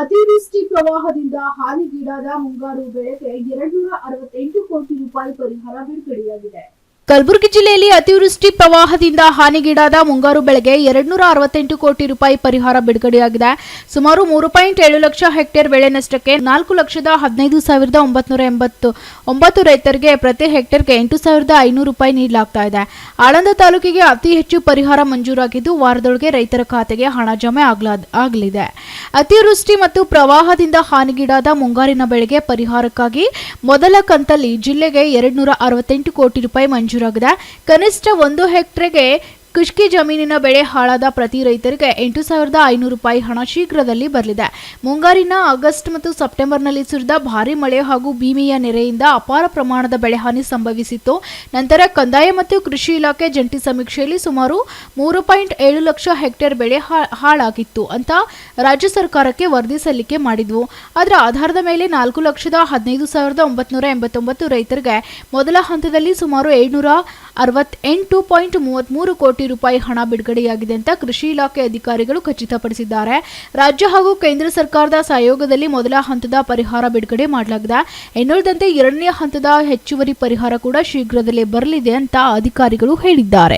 ಅತಿವೃಷ್ಟಿ ಪ್ರವಾಹದಿಂದ ಹಾನಿಗೀಡಾದ ಮುಂಗಾರು ಬೆಳೆಗೆ ಎರಡ್ನೂರ ಅರವತ್ತೆಂಟು ಕೋಟಿ ರೂಪಾಯಿ ಪರಿಹಾರ ಬಿಡುಗಡೆಯಾಗಿದೆ. ಕಲಬುರಗಿ ಜಿಲ್ಲೆಯಲ್ಲಿ ಅತಿವೃಷ್ಟಿ ಪ್ರವಾಹದಿಂದ ಹಾನಿಗೀಡಾದ ಮುಂಗಾರು ಬೆಳೆಗೆ ಎರಡ್ನೂರ ಅರವತ್ತೆಂಟು ಕೋಟಿ ರೂಪಾಯಿ ಪರಿಹಾರ ಬಿಡುಗಡೆಯಾಗಿದೆ. ಸುಮಾರು ಮೂರು ಪಾಯಿಂಟ್ ಏಳು ಲಕ್ಷ ಹೆಕ್ಟೇರ್ ಬೆಳೆ ನಷ್ಟಕ್ಕೆ ನಾಲ್ಕು ಲಕ್ಷದ ಹದಿನೈದು ಸಾವಿರದ ಒಂಬತ್ನೂರ ಎಂಬತ್ತು, ಒಂಬತ್ತು ರೈತರಿಗೆ ಪ್ರತಿ ಹೆಕ್ಟೇರ್ಗೆ ಎಂಟು ಸಾವಿರದ ಐನೂರು ರೂಪಾಯಿ ನೀಡಲಾಗ್ತಾ ಇದೆ. ಆಳಂದ ತಾಲೂಕಿಗೆ ಅತಿ ಹೆಚ್ಚು ಪರಿಹಾರ ಮಂಜೂರಾಗಿದ್ದು ವಾರದೊಳಗೆ ರೈತರ ಖಾತೆಗೆ ಹಣ ಜಮೆ ಆಗ್ಲಾ, ಆಗಲಿದೆ. ಅತಿವೃಷ್ಟಿ ಮತ್ತು ಪ್ರವಾಹದಿಂದ ಹಾನಿಗೀಡಾದ ಮುಂಗಾರಿನ ಬೆಳೆಗೆ ಪರಿಹಾರಕ್ಕಾಗಿ ಮೊದಲ ಕಂತಲ್ಲಿ ಜಿಲ್ಲೆಗೆ ಎರಡ್ನೂರ ಅರವತ್ತೆಂಟು ಕೋಟಿ ರೂಪಾಯಿ ಮಂಜೂರಾಗಿದೆ ಕನಿಷ್ಠ ಒಂದು ಹೆಕ್ಟರ್ಗೆ ಕೃಷಿ ಜಮೀನಿನ ಬೆಳೆ ಹಾಳಾದ ಪ್ರತಿ ರೈತರಿಗೆ ಎಂಟು ಸಾವಿರದ ಐನೂರು ರೂಪಾಯಿ ಹಣ ಶೀಘ್ರದಲ್ಲಿ ಬರಲಿದೆ. ಮುಂಗಾರಿನ ಆಗಸ್ಟ್ ಮತ್ತು ಸೆಪ್ಟೆಂಬರ್ನಲ್ಲಿ ಸುರಿದ ಭಾರೀ ಮಳೆ ಹಾಗೂ ಭೀಮಿಯ ನೆರೆಯಿಂದ ಅಪಾರ ಪ್ರಮಾಣದ ಬೆಳೆಹಾನಿ ಸಂಭವಿಸಿತ್ತು. ನಂತರ ಕಂದಾಯ ಮತ್ತು ಕೃಷಿ ಇಲಾಖೆ ಜಂಟಿ ಸಮೀಕ್ಷೆಯಲ್ಲಿ ಸುಮಾರು ಮೂರು ಪಾಯಿಂಟ್ ಏಳು ಲಕ್ಷ ಹೆಕ್ಟೇರ್ ಬೆಳೆ ಹಾಳಾಗಿತ್ತು ಅಂತ ರಾಜ್ಯ ಸರ್ಕಾರಕ್ಕೆ ವರದಿ ಸಲ್ಲಿಕೆ ಮಾಡಿದ್ವು. ಅದರ ಆಧಾರದ ಮೇಲೆ ನಾಲ್ಕು ಲಕ್ಷದ ಹದಿನೈದು ಸಾವಿರದ ಒಂಬತ್ನೂರ ಎಂಬತ್ತೊಂಬತ್ತು ರೈತರಿಗೆ ಮೊದಲ ಹಂತದಲ್ಲಿ ಸುಮಾರು ಏಳ್ನೂರ ಅರವತ್ತೆಂಟು ಪಾಯಿಂಟ್ ಮೂವತ್ಮೂರು ಕೋಟಿ ರೂಪಾಯಿ ಹಣ ಬಿಡುಗಡೆಯಾಗಿದೆ ಅಂತ ಕೃಷಿ ಇಲಾಖೆ ಅಧಿಕಾರಿಗಳು ಖಚಿತಪಡಿಸಿದ್ದಾರೆ. ರಾಜ್ಯ ಹಾಗೂ ಕೇಂದ್ರ ಸರ್ಕಾರದ ಸಹಯೋಗದಲ್ಲಿ ಮೊದಲ ಹಂತದ ಪರಿಹಾರ ಬಿಡುಗಡೆ ಮಾಡಲಾಗಿದೆ. ಇನ್ನುಳಿದಂತೆ ಎರಡನೇ ಹಂತದ ಹೆಚ್ಚುವರಿ ಪರಿಹಾರ ಕೂಡ ಶೀಘ್ರದಲ್ಲೇ ಬರಲಿದೆ ಅಂತ ಅಧಿಕಾರಿಗಳು ಹೇಳಿದ್ದಾರೆ.